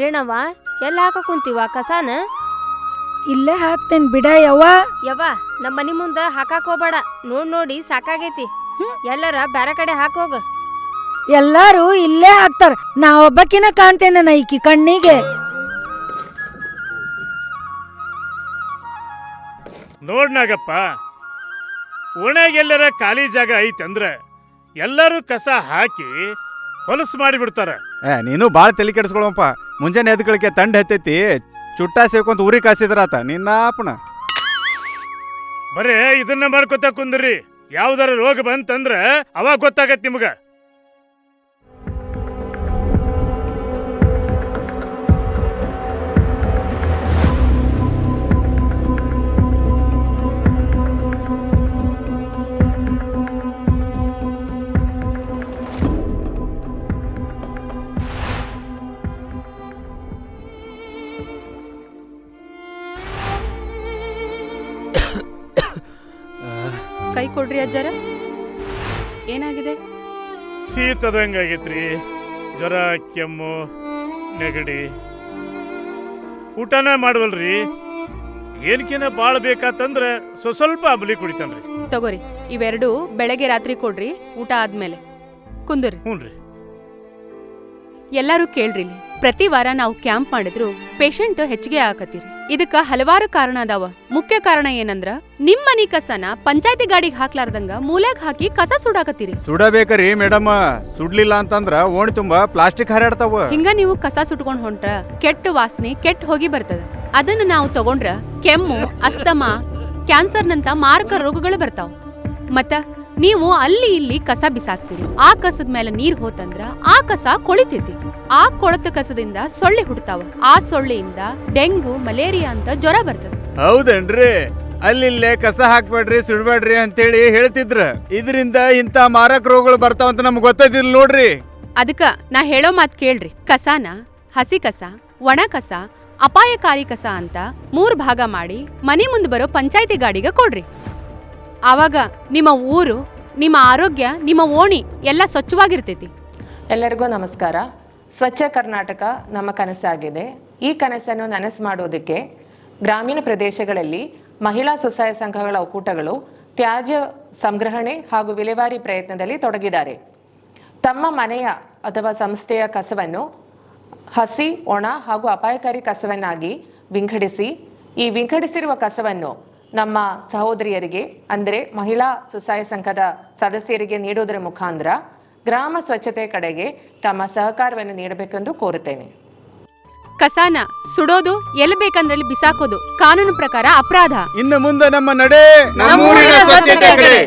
ರೇಣವ್ವ ಎಲ್ಲ ಹಾಕ ಕುಂತೀವ ಕಸಾನ? ಇಲ್ಲೇ ಹಾಕ್ತೇನೆ ಬಿಡ ಯವ್ವ. ಯವ್ವ ನಮ್ಮ ಮನಿ ಮುಂದ ಹಾಕಾಕ್ ಹೋಗ್ಬೇಡ. ನೋಡ್ ನೋಡಿ ಸಾಕಾಗೈತಿ. ಎಲ್ಲರ ಬ್ಯಾರೆ ಕಡೆ ಹಾಕೋಗ ಎಲ್ಲಾರು ಇಲ್ಲೇ ಹಾಕ್ತಾರ. ನಾ ಒಬ್ಬಕಿನ ಕಾಣ್ತೇನೆ ನೈಕಿ ಕಣ್ಣಿಗೆ. ನೋಡ್ನಾಗಪ್ಪ ಓಣ್ಯಾಗ ಎಲ್ಲರ ಖಾಲಿ ಜಾಗ ಐತಂದ್ರ ಎಲ್ಲರೂ ಕಸ ಹಾಕಿ ಹೊಲಸು ಮಾಡಿಬಿಡ್ತಾರ. ಏ ನೀನು ಭಾಳ ತಲೆ ಕೆಡಿಸ್ಕೊಳಪ್ಪ. ಮುಂಜಾನೆ ಎದ್ಕಳಿಕೆ ತಂಡ ಹತ್ತೈತಿ. ಚುಟ್ಟ ಸೇಕೊಂತ ಊರಿಗೆ ಕಾಸಿದ್ರಾತ ನಿನ್ನ ಅಪ್ಪನ. ಬರೇ ಇದನ್ನ ಮಾಡ್ಕೊತ ಕುಂದ್ರಿ. ಯಾವ್ದಾರ ರೋಗ ಬಂತಂದ್ರೆ ಅವಾಗ ಗೊತ್ತಾಗತ್ ನಿಮ್ಗ. ಕೈ ಕೊಡ್ರಿ ಅಜ್ಜರ. ಏನಾಗಿದೆ? ಶೀತದಂಗಾಗೈತ್ರಿ ಜ್ವರ ಕೆಮ್ಮು ನೆಗಡಿ. ಊಟನ ಮಾಡವಲ್ರಿ. ಏನ್ಕಿನ ಬಾಳ್ ಬೇಕಾತಂದ್ರೆ ಸ್ವ ಸ್ವಲ್ಪ ಅಬಲಿ ಕುಡಿತಾನ್ರಿ. ತಗೋರಿ ಇವೆರಡು ಬೆಳಗ್ಗೆ ರಾತ್ರಿ ಕೊಡ್ರಿ ಊಟ ಆದ್ಮೇಲೆ. ಕುಂದ್ರಿ. ಹ್ಞೂ ಎಲ್ಲರೂ ಕೇಳ್ರಿ ಇಲ್ಲಿ. ಪ್ರತಿ ವಾರ ನಾವು ಕ್ಯಾಂಪ್ ಮಾಡಿದ್ರು ಪೇಷಂಟ್ ಹೆಚ್ಚಿಗೆ ಆಕತ್ತೀರಿ. ಇದಕ್ಕ ಹಲವಾರು ಕಾರಣ ಅದಾವ. ಮುಖ್ಯ ಕಾರಣ ಏನಂದ್ರ ನಿಮ್ ಮನಿ ಕಸನ ಪಂಚಾಯತಿ ಗಾಡಿಗೆ ಹಾಕ್ಲಾರ್ದಂಗ ಮೂಲ್ಯಾಗ ಹಾಕಿ ಕಸ ಸುಡಾಕತ್ತೀರಿ. ಸುಡಬೇಕರಿ ಮೇಡಮ್ ಸುಡ್ಲಿಲ್ಲ ಅಂತಂದ್ರ ಓಣಿ ತುಂಬಾ ಪ್ಲಾಸ್ಟಿಕ್ ಹರಡ್ತಾವ. ಹಿಂಗ ನೀವು ಕಸ ಸುಟ್ಕೊಂಡ್ ಹೊಂಟ್ರ ಕೆಟ್ಟ ವಾಸನೆ ಕೆಟ್ಟ ಹೋಗಿ ಬರ್ತದ. ಅದನ್ನ ನಾವು ತಗೊಂಡ್ರ ಕೆಮ್ಮು ಅಸ್ತಮಾ ಕ್ಯಾನ್ಸರ್ನಂತ ಮಾರಕ ರೋಗಗಳು ಬರ್ತಾವ. ಮತ್ತ ನೀವು ಅಲ್ಲಿ ಇಲ್ಲಿ ಕಸ ಬಿಸಾಕ್ತೀರಿ. ಆ ಕಸದ ಮೇಲೆ ನೀರ್ ಹೋತಂದ್ರ ಆ ಕಸ ಕೊಳಿತೈತಿ. ಆ ಕೊಳತ ಕಸದಿಂದ ಸೊಳ್ಳೆ ಹುಡ್ತಾವ. ಆ ಸೊಳ್ಳೆಯಿಂದ ಡೆಂಗು ಮಲೇರಿಯಾ ಅಂತ ಜ್ವರ ಬರ್ತದೆ. ಹೌದನ್ರಿ? ಅಲ್ಲಿಲ್ಲೇ ಕಸ ಹಾಕ್ಬೇಡ್ರಿ ಸುಡ್ಬೇಡ್ರಿ ಅಂತೇಳಿ ಹೇಳ್ತಿದ್ರ. ಇದರಿಂದ ಇಂತ ಮಾರಕ ರೋಗಗಳು ಬರ್ತಾವಂತ ನಮ್ಗೆ ಗೊತ್ತೈತಿಲ್ ನೋಡ್ರಿ. ಅದಕ್ಕ ನಾ ಹೇಳೋ ಮಾತ್ ಕೇಳ್ರಿ. ಕಸಾನ ಹಸಿ ಕಸ ಒಣ ಕಸ ಅಪಾಯಕಾರಿ ಕಸ ಅಂತ ಮೂರ್ ಭಾಗ ಮಾಡಿ ಮನೆ ಮುಂದೆ ಬರೋ ಪಂಚಾಯತಿ ಗಾಡಿಗೆ ಕೊಡ್ರಿ. ಆವಾಗ ನಿಮ್ಮ ಊರು ನಿಮ್ಮ ಆರೋಗ್ಯ, ನಿಮ್ಮ ಓಣಿ ಎಲ್ಲ ಸ್ವಚ್ಛವಾಗಿರ್ತೈತಿ. ಎಲ್ಲರಿಗೂ ನಮಸ್ಕಾರ. ಸ್ವಚ್ಛ ಕರ್ನಾಟಕ ನಮ್ಮ ಕನಸಾಗಿದೆ. ಈ ಕನಸನ್ನು ನನಸು ಮಾಡೋದಕ್ಕೆ ಗ್ರಾಮೀಣ ಪ್ರದೇಶಗಳಲ್ಲಿ ಮಹಿಳಾ ಸ್ವಸಹಾಯ ಸಂಘಗಳ ಒಕ್ಕೂಟಗಳು ತ್ಯಾಜ್ಯ ಸಂಗ್ರಹಣೆ ಹಾಗೂ ವಿಲೇವಾರಿ ಪ್ರಯತ್ನದಲ್ಲಿ ತೊಡಗಿದ್ದಾರೆ. ತಮ್ಮ ಮನೆಯ ಅಥವಾ ಸಂಸ್ಥೆಯ ಕಸವನ್ನು ಹಸಿ, ಒಣ ಹಾಗೂ ಅಪಾಯಕಾರಿ ಕಸವನ್ನಾಗಿ ವಿಂಗಡಿಸಿ, ಈ ವಿಂಗಡಿಸಿರುವ ಕಸವನ್ನು ನಮ್ಮ ಸಹೋದರಿಯರಿಗೆ ಅಂದರೆ ಮಹಿಳಾ ಸ್ವಸಹಾಯ ಸಂಘದ ಸದಸ್ಯರಿಗೆ ನೀಡುವುದರ ಮುಖಾಂತರ ಗ್ರಾಮ ಸ್ವಚ್ಛತೆ ಕಡೆಗೆ ತಮ್ಮ ಸಹಕಾರವನ್ನು ನೀಡಬೇಕೆಂದು ಕೋರುತ್ತೇನೆ. ಕಸಾನ ಸುಡೋದು ಎಲ್ಲಿ ಬೇಕಂದ್ರಲ್ಲಿ ಬಿಸಾಕೋದು ಕಾನೂನು ಪ್ರಕಾರ ಅಪರಾಧ. ಇನ್ನು ಮುಂದೆ ನಮ್ಮ ನಡೆ ನಮ್ಮೂರಿನ ಸ್ವಚ್ಛತೆ ಕಡೆ.